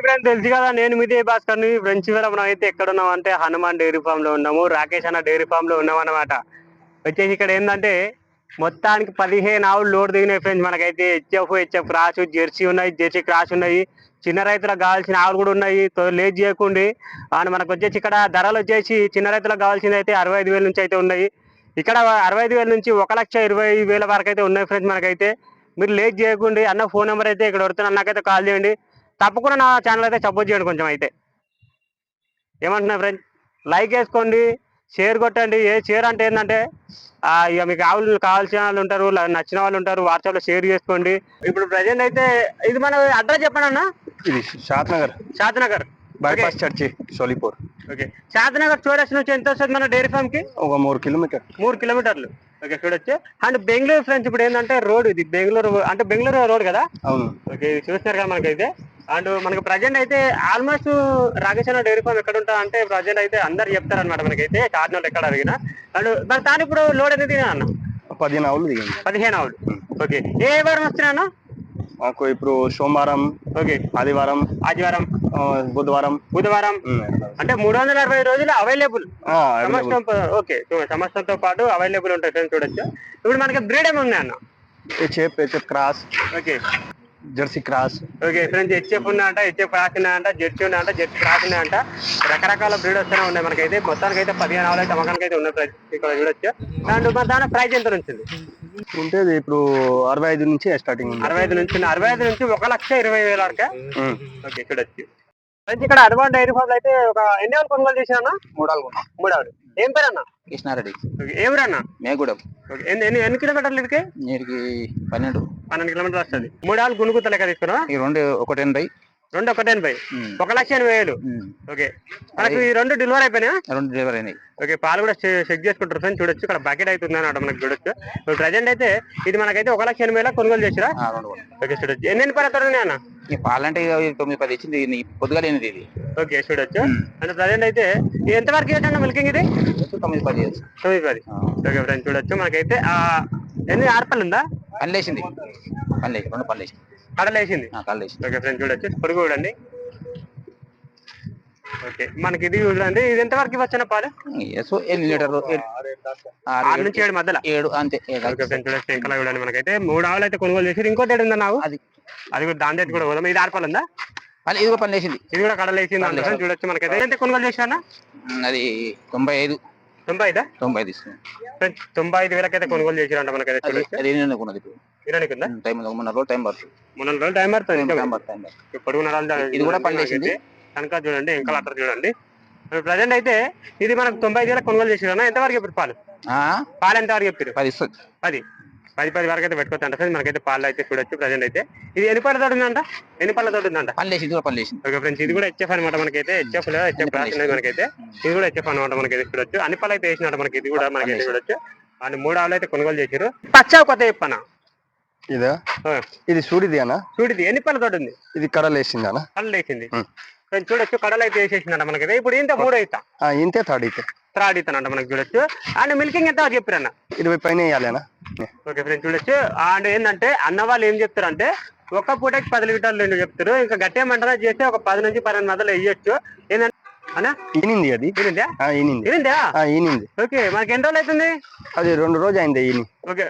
Friend తెలుసు కదా? నేను మీదే భాస్కర్ని. ఫ్రెండ్స్ వేళ మనం అయితే ఎక్కడ ఉన్నాం అంటే హనుమాన్ డైరీ ఫామ్లో ఉన్నాము. రాకేష్ అన్న డైరీ ఫామ్లో ఉన్నాం అనమాట వచ్చేసి ఇక్కడ ఏంటంటే మొత్తానికి పదిహేను ఆవులు లోడ్ దిగినాయి ఫ్రెండ్స్ మనకైతే. హెచ్ఎఫ్ హెచ్ఎఫ్ క్రాస్ జెర్సీ ఉన్నాయి జెర్సీ క్రాస్ ఉన్నాయి. చిన్న రైతులకు కావాల్సిన ఆవులు కూడా ఉన్నాయి. తో- లేట్ చేయకుండా. అండ్ మనకు వచ్చేసి ఇక్కడ ధరలు వచ్చేసి చిన్న రైతులకు కావాల్సింది అయితే అరవై ఐదు వేల నుంచి అయితే ఉన్నాయి. ఇక్కడ అరవై ఐదు వేల నుంచి ఒక లక్ష ఇరవై వేల వరకు అయితే ఉన్నాయి ఫ్రెండ్స్ మనకైతే. మీరు లేట్ చేయకుండా. అన్న ఫోన్ నెంబర్ అయితే ఇక్కడ వస్తున్నాను నాకైతే కాల్ చేయండి. తప్పకుండా నా ఛానల్ అయితే సపోర్ట్ చేయండి కొంచెం అయితే. ఏమంటున్నా ఫ్రెండ్స్ లైక్ వేసుకోండి షేర్ కొట్టండి. ఏ షేర్ అంటే ఏంటంటే ఇక మీకు ఆవులు కావాల్సిన వాళ్ళు ఉంటారు నచ్చిన వాళ్ళు ఉంటారు వాట్సాప్లో షేర్ చేసుకోండి. ఇప్పుడు ప్రజెంట్ అయితే ఇది మన అడ్రస్ చెప్పండి అన్న. ఇది Shadnagar Shantinagar bypass church Solipur. Okay Shantinagar చౌరస్ నుంచి ఎంత వస్తుంది మన డైరీ ఫామ్కి? ఒక మూడు కిలోమీటర్. మూడు కిలోమీటర్లు. ఓకే చూడొచ్చు. అండ్ బెంగళూరు ఫ్రెండ్స్ ఇప్పుడు ఏంటంటే రోడ్ ఇది. బెంగళూరు అంటే బెంగళూరు రోడ్ కదా? అవును. ఓకే ఇది చూస్తున్నారు కదా మనకైతే. అండ్ మనకి ప్రజెంట్ అయితే ఆల్మోస్ట్ రాకేశ్వర డైరీ ఫామ్ ఎక్కడ ఉంటా అంటే ప్రజెంట్ అయితే అందరు చెప్తారు అనమాట మనకైతే కార్నర్ ఎక్కడ అడిగినా. అండ్ మరి తాను ఇప్పుడు లోడ్ అనేది అన్న? పదిహేను ఆవులు దిగింది పదిహేను ఆవులు. ఓకే. ఏ వారం వస్తున్నాయి అన్న? మాకు ఇప్పుడు సోమవారం ఓకే. ఆదివారం ఆదివారం. బుధవారం. బుధవారం. అంటే మూడు వందల అరవై రోజులు అవైలబుల్. సంవత్సరం ఓకే. సంవత్సరంతో పాటు అవైలబుల్ ఉంటాయి ఫ్రెండ్స్ చూడొచ్చు. ఇప్పుడు మనకి బ్రీడ్ ఏమి ఉన్నాయి అన్న cross okay. Jersey cross. Okay friends HF ఉన్నాయంట హెచ్ఎఫ్ క్రాస్ ఉన్నాయంట జెర్సీ ఉన్నాయంట జెర్సీ క్రాస్ ఉన్నాయంట. రకరకాల బ్రీడ్ వస్తూనే ఉన్నాయి మనకైతే. మొత్తానికి అయితే పదిహేను ఆవులు అయితే అమ్మకానికి అయితే ఉన్నాయి ఇక్కడ చూడొచ్చు మన దాని ప్రైస్ ఎంత ఉంటుంది ఉంటేది ఇప్పుడు అరవై ఐదు నుంచి స్టార్టింగ్ అరవై ఐదు నుంచి అరవై ఐదు నుంచి ఒక లక్ష ఇరవై వేల వరకే. ఓకే చూడొచ్చు ఇక్కడ అర్బన్ డైరీ ఫామ్ అయితే ఒక ఎన్ని ఆవులు కొనుగోలు చేశారన్న మూడాలు మూడు ఆవులు. ఏం పేరు అన్న కృష్ణారెడ్డి. ఓకే ఏ అన్న మేగూడెం. ఎన్ని ఎన్ని కిలోమీటర్లు ఇదికి నీటికి పన్నెండు. పన్నెండు కిలోమీటర్లు వస్తుంది. మూడు ఆవులు గుణుగుత్త లెక్క తీసుకున్నా ఈ రెండు ఒకటి ఎనభై. రెండు ఒకటి ఎనభై ఒక లక్ష ఎనభై వేలు. ఓకే. మనకు ఈ రెండు డెలివరీ అయిపోయినా రెండు డెలివరీ అయినాయి. ఓకే పాలు కూడా చెక్ చేసుకుంటారు ఫ్రెండ్స్ చూడొచ్చు. ఇక్కడ బకెట్ అవుతుంది అన్నమాట మనకి చూడొచ్చు. ఇప్పుడు ప్రజెంట్ అయితే ఇది మనకైతే ఒక లక్ష ఎనభై వేల కొనుగోలు చేసిరా. ఓకే చూడొచ్చు. ఎన్ని ఎన్ని పడతారు అన్న? ఈ పాలంటే తొమ్మిది పది ఇచ్చింది పొద్దుగా లేనిది ఇది. ఓకే చూడొచ్చు. అంటే ప్రజెంట్ అయితే ఎంత వరకు ఏంటంటే మిల్కింగ్ ఇది? తొమ్మిది పది తొమ్మిది పది. ఓకే ఫ్రెండ్స్ చూడొచ్చు. మనకైతే ఎన్ని ఆర్పల్ ఉందా? పని లేచింది పని లేచి రెండు పని లేచింది కడలు వేసింది కళ్ళు లేచింది ఓకే ఫ్రెండ్స్ చూడొచ్చు. పొడుగు చూడండి. ఓకే మనకి ఇది చూడండి. ఇది ఎంత వరకు వచ్చిన పాలు? సో ఎన్ని లీటర్లు? ఏడు- ఆరు, ఆరు నుంచి ఏడు మధ్యలో? ఏడు అంతే చూడొచ్చు ఇంకా చూడండి. మనకైతే. మూడు ఆవులు అయితే కొనుగోలు చేసి ఇంకోటి ఏడు ఉందా నాకు అది. అది కూడా దాని దగ్గర కూడా పోదాం. ఇది ఆర్పాలు ఉందా? పని ఇది కూడా పని లేచింది. ఇది కూడా కడలు వేసింది అందులో చూడొచ్చు మనకైతే. ఎంత కొనుగోలు ఉమ్, అది తొంభై ఐదు. తొంభై ఐదా? తొంభై ఫ్రెండ్స్ తొంభై ఐదు వేలకైతే కొనుగోలు చేసిరంట మనకైతే అది చూడొచ్చు. ఇరానికి ఉందా. టైం మొన్న రోజు టైం పడుతుంది. మొన్న రోజులు టైం పడుతుంది టైం పడుతుంది టైం పడుతుంది. పొడుగు నరాలు ఇది కూడా పని చేసింది. కనుక చూడండి ఇంకా అట్టర్ చూడండి. ప్రజెంట్ అయితే ఇది మనకు తొంభై ఐదు వేలకు కొనుగోలు చేసిరా ఎంత వరకు చెప్పారు పాలు? ఆ, పాలు ఎంత వరకు చెప్పారు పది ఇస్తుంది. పది. పది పది వరకు అయితే పెట్టుకోవచ్చు అంట మనకైతే పాలు అయితే చూడొచ్చు ప్రజెంట్ అయితే. ఇది ఎన్ని పళ్ళ తోడు ఉందంట? ఎన్ని పళ్ళ తోడు ఉందంట? ఇది కూడా పని లేచింది ఓకే ఫ్రెండ్స్ ఇది కూడా హెచ్ఎఫ్ అనమాట మనకైతే. హెచ్ఎఫ్ లేదా హెచ్ఎఫ్ క్లాస్ అనేది మనకైతే. ఇది కూడా హెచ్ఎఫ్ అనమాట మనకైతే చూడొచ్చు. అన్ని పళ్ళు అయితే వేసినట్టు మనకి ఇది కూడా మనకైతే చూడొచ్చు. అండ్ మూడు ఆవులు అయితే కొనుగోలు చేశారు పచ్చా కొత్త చెప్పనా? ఇదా? ఇది సూడిది. అన్న చూడిది ఎన్ని పళ్ళ తోడు ఉంది ఇది కడలేసింది. అన్న వేసింది ఉం. ఫ్రెండ్స్ చూడొచ్చు కడలు అయితే వేసేసిందంట మనకైతే ఇప్పుడు ఇంత మూడు అవుతా ఇంతే థర్డ్ అయితే త్రాడ్ ఇస్తానంట మనకి చూడొచ్చు. అండ్ మిల్కింగ్ ఎంత చెప్పారన్న? ఇరవై పైన వేయాలి అన్న ఓకే ఫ్రెండ్స్ చూడొచ్చు. అండ్ ఏంటంటే అన్న వాళ్ళు ఏం చెప్తారంటే ఒక్క పూటకి పది లీటర్లు రెండు చెప్తారు. ఇంకా గట్టి ఏమంటారా చేస్తే ఒక పది నుంచి పన్నెండు మధ్యలో వేయొచ్చు. ఏంటంటే అన్నా? ఈనింది అది. ఈనింది? ఈనింది. ఓకే మనకి ఎన్ని రోజులు అవుతుంది? అది రెండు రోజు అయింది ఈని. ఓకే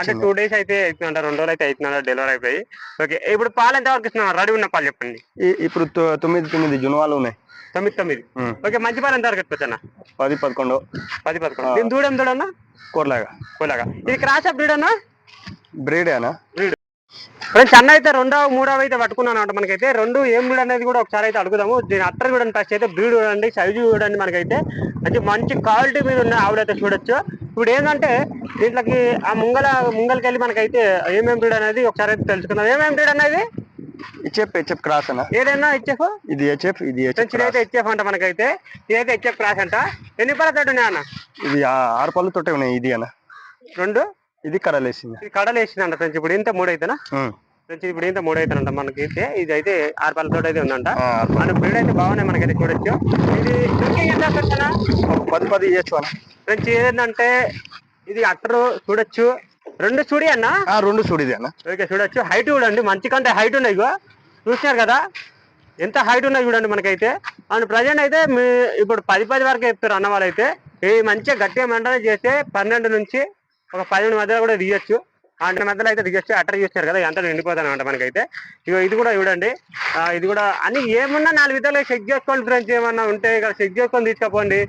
అంటే. టూ డేస్ అయితే అవుతుందంట రెండు రోజులు అయితే అవుతుందంట డెలివరీ అయిపోయి. ఓకే ఇప్పుడు పాలు ఎంత వరకు ఇస్తున్నారు? రెడీ ఉన్న పాలు చెప్పండి. ఇప్పుడు తొమ్మిది తొమ్మిది జునువాలు ఉన్నాయి. తొమ్మిది తొమ్మిది. ఓకే మంచి పాలు ఎంత వరకు ఎత్తుకోవచ్చా పది పదకొండు. పది పదకొండు. దీని దూడం దూడన్నా కూరలాగా. కోలాగా ఇది క్రాస్ అప్ బ్రీడ్ అన్నా? బ్రీడే అన్న. బ్రీడ్. ఫ్రెండ్స్ అన్న అయితే రెండవ మూడవ అయితే పట్టుకున్నాను అనమాట మనకైతే. రెండు ఏం బ్రీడ్ అనేది కూడా ఒకసారి అయితే అడుగుదాము. దీని అట్టర్ చూడండి ఫస్ట్ అయితే బ్రీడ్ చూడండి సైజు చూడండి మనకైతే. మంచి మంచి క్వాలిటీ మీద ఉన్న ఆవిడైతే చూడొచ్చు. ఇప్పుడు ఏంటంటే దీంట్లోకి ఆ ముంగల ముంగలకి వెళ్ళి మనకైతే ఏమేం బ్రీడ్ అనేది ఒకసారి అయితే తెలుసుకుందాం. ఏమేం బ్రీడ్ అనేది హెచ్ఎఫ్ హెచ్ఎఫ్ క్రాస్ అన్న. ఏదైనా హెచ్ఎఫ్? ఇది హెచ్ఎఫ్ ఇది హెచ్ఎఫ్ ఇదైతే హెచ్ఎఫ్ అంట మనకైతే. ఇదైతే హెచ్ఎఫ్ క్రాస్ అంట. ఎన్ని పడతాడు ఉన్నాయి అన్న ఇది ఆరు పళ్ళు తోటే ఉన్నాయి ఇది అన్న. రెండు? ఇది కడలేసింది. ఇది కడలు వేసిందంట ఫ్రెండ్స్. ఇప్పుడు ఇంత మూడు అయితేనా. ఫ్రెండ్స్ ఇప్పుడు ఇంత మూడు అవుతానంట మనకైతే ఇది అయితే ఆరు పళ్ళతో అయితే ఉందంట. పళ్ళు. మన బ్రీడ్ అయితే బాగున్నాయి మనకైతే చూడొచ్చు ఇది ఎంత పది పది అన్న. ఫ్రెండ్స్ ఏంటంటే ఇది అట్టరు చూడొచ్చు. రెండు చూడి అన్న? ఆ, రెండు చూడిది అన్న. ఓకే చూడొచ్చు. హైట్ చూడండి. మంచి కంటే హైట్ ఉన్నాయి ఇగో. చూసినారు కదా? ఎంత హైట్ ఉన్నాయి చూడండి మనకైతే. అండ్ ప్రజెంట్ అయితే మీ ఇప్పుడు పది పది వరకు చెప్తారు అన్న వాళ్ళైతే. ఈ మంచిగా గట్టిగా మంటనే చేస్తే పన్నెండు నుంచి ఒక పన్నెండు మధ్యలో కూడా తీయచ్చు. అంటే మధ్యలో అయితే తీయచ్చు. అట్ట చేస్తారు కదా ఎంత నిండిపోతాను అనమాట మనకైతే. ఇగో ఇది కూడా చూడండి. ఇది కూడా అన్ని ఏమున్నా నాలుగు విధాలుగా చెక్ చేసుకోండి ఫ్రెండ్స్ ఏమన్నా ఉంటే ఇక్కడ చెక్ చేసుకొని తీసుకపోండి.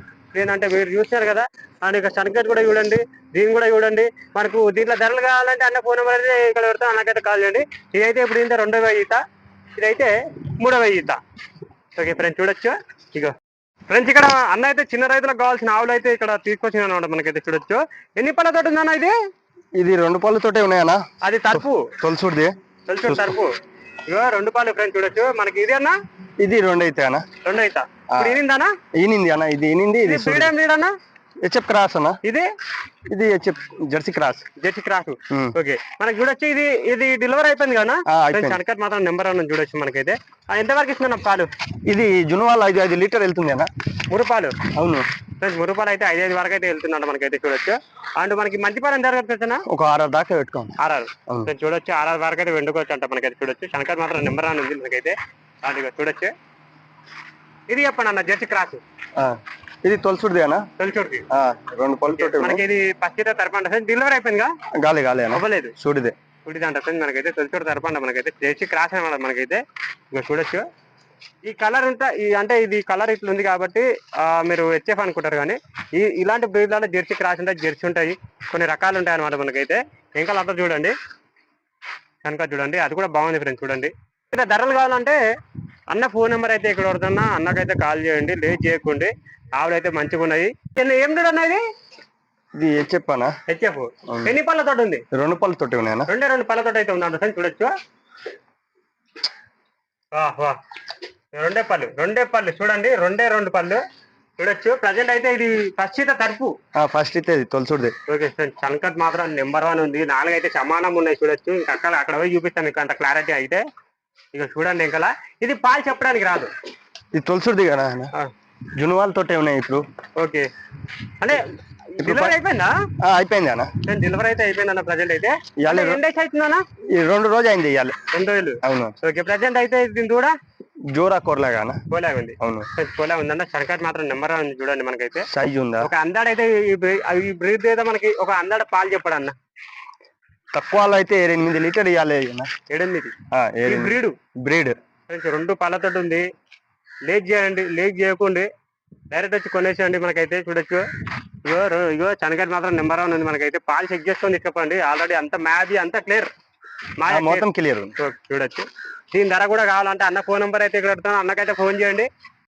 ఏంటంటే మీరు చూస్తారు కదా అండ్ ఇక సర్టిఫికేట్ కూడా చూడండి. దీన్ని కూడా చూడండి. మనకు దీంట్లో ధరలు కావాలంటే అన్న ఫోన్ నెంబర్ అయితే ఇక్కడ పెడతాం అన్నకైతే కాల్ చేయండి. ఇదైతే ఇప్పుడు ఇంత రెండవ ఈత ఇదైతే మూడవ ఈత. ఓకే ఫ్రెండ్స్ చూడొచ్చు. ఇగో. ఫ్రెండ్స్ ఇక్కడ అన్న అయితే చిన్న రైతులకు కావాల్సిన ఆవులు అయితే ఇక్కడ తీసుకొచ్చిన అనమాట మనకైతే చూడొచ్చు. ఎన్ని పళ్ళ తోటి ఉందన్న ఇది? ఇది రెండు పళ్ళతోటే ఉన్నాయన్నా. అది తలుపు. తొలసూడిది తెలుసు తలుపు. ఇగో రెండు పాలు ఫ్రెండ్స్ చూడొచ్చు. మనకి ఇది అన్న? ఇది రెండు అయితే అన్న. రెండు అయితా ఇనిందనా ఈనింది అన్న? ఇది ఈనింది ఇది ఇది ఫ్రీడమ్ అన్న? హెచ్ఎఫ్ క్రాస్ అన్న? ఇది? ఇది HF Jersey cross Jersey cross. Okay మనకి చూడొచ్చు ఇది ఇది డెలివరీ అయిపోయింది కదా. కనకట్ మాత్రం నెంబర్ వన్ చూడొచ్చు మనకైతే. ఎంత వరకు ఇస్తున్నా పాలు? ఇది జునువాల్ ఐదు ఐదు లీటర్ వెళ్తుంది అన్న. మూడు పాలు? అవును. మూడు పాలు అయితే ఐదు ఐదు వరకు అయితే వెళ్తున్నాడు మనకైతే చూడొచ్చు. అండ్ మనకి మంచి పాలు ఎంత వరకు ఒక ఆరు దాకా పెట్టుకోండి ఆర్ఆర్ చూడొచ్చు ఆర్ఆర్ వరకు అయితే వెండుకోవచ్చు అంట మనకైతే చూడొచ్చు. శంకర్ మాత్రం నెంబర్ వన్ ఉంది మనకైతే? చూడొచ్చు. ఇది చెప్పండి అన్న జెర్సీ క్రాస్ ఇది ఆ, రెండు పళ్ళతోటే మనకి ఇది పచ్చిత తరపంట డెలివరీ అయిపోయిందిగా గాలి గాలి అవ్వలేదు. చూడిదే ఇప్పుడు అంట మనకైతే తొలిచూడు తరపంట మనకైతే చేసి క్రాస్ అనమాట మనకైతే. ఇక చూడొచ్చు. ఈ కలర్ ఉంటా ఈ అంటే ఇది కలర్ ఇట్లా ఉంది కాబట్టి ఆ, మీరు హెచ్ఎఫ్ అనుకుంటారు కానీ ఈ ఇలాంటి బ్రీడ్లలో జెర్సీ క్రాస్ ఉంటాయి జెర్సీ ఉంటాయి. కొన్ని రకాలు ఉంటాయి అనమాట మనకైతే. ఇంకా అంతా చూడండి. కనుక చూడండి అది కూడా బాగుంది ఫ్రెండ్స్ చూడండి. ఇలా ధరలు కావాలంటే అన్న ఫోన్ నెంబర్ అయితే ఇక్కడ పడుతున్నా. అన్నకైతే కాల్ చేయండి లేట్ చేయకండి. ఆవులు అయితే మంచిగా ఉన్నాయి ఏం చూడండి ఇది? ఇది అన్న హెచ్ఎఫ్. ఎన్ని పళ్ళతోటి ఉంది? రెండు పళ్ళతోటే ఉన్నాయి అన్న? రెండే రెండు పళ్ళతోటి అయితే ఉందంట ఫ్రెండ్స్ చూడొచ్చు. వాహ్. రెండే పళ్ళు రెండే పళ్ళు చూడండి రెండే రెండు పళ్ళు. చూడొచ్చు. ప్రజెంట్ అయితే ఇది పశ్చిత తరపు. ఫస్ట్ అయితే ఇది తొలసూడిది ఓకే చనకట్ మాత్రం నెంబర్ వన్ ఉంది. నాలుగు అయితే సమానం ఉన్నాయి చూడొచ్చు. ఇంకా అక్కడ అక్కడ పోయి చూపిస్తాను మీకు అంత క్లారిటీ అయితే. ఇక చూడండి ఇంకా ఇది పాలు చెప్పడానికి రాదు. ఇది తొలసూడిది కదా జునువాల్ తోటే ఉన్నాయి ఇప్పుడు. ఓకే. అంటే డెలివరీ అయిపోయిందా? అయిపోయింది అన్న. డెలివరీ అయితే అయిపోయింది అన్న ప్రజెంట్ అయితే ఎన్ని డేస్ అవుతుందన్నా ఈ రెండు రోజు అయింది ఇవ్వాలి రెండు రోజులు. అవును. ఓకే ప్రజెంట్ అయితే దీని కూడా? జోరా కొరలాగా పోలే ఉంది. అవును. పోలే ఉందన్న. సర్కార్ మాత్రం నెంబర్ ఉంది చూడండి మనకైతే. సైజ్ ఉందా? ఒక అందాడైతే ఈ బ్రీ- ఈ బ్రీడ్ అయితే మనకి ఒక అందాడ పాలు చెప్పాడు అన్న తక్కువ అయితే ఎనిమిది లీటర్ ఇవ్వాలి ఏడెనిమిది? బ్రీడ్? బ్రీడ్. రెండు పళ్ళతోటి ఉంది. లేట్ చేయండి లేట్ చేయకండి. డైరెక్ట్ వచ్చి కొనేసేయండి మనకైతే చూడొచ్చు. ఇగో ఇగో చనగడ్డ మాత్రం నెంబర్ వన్ ఉంది మనకైతే. పాలు చెక్ చేసుకొని తీసుకపోండి. ఆల్రెడీ అంత మ్యాబీ అంత క్లియర్. మొత్తం క్లియర్. చూడొచ్చు. దీని ధర కూడా కావాలంటే అన్న ఫోన్ నెంబర్ అయితే ఇక్కడ పెడతాను. అన్నకైతే ఫోన్ చేయండి.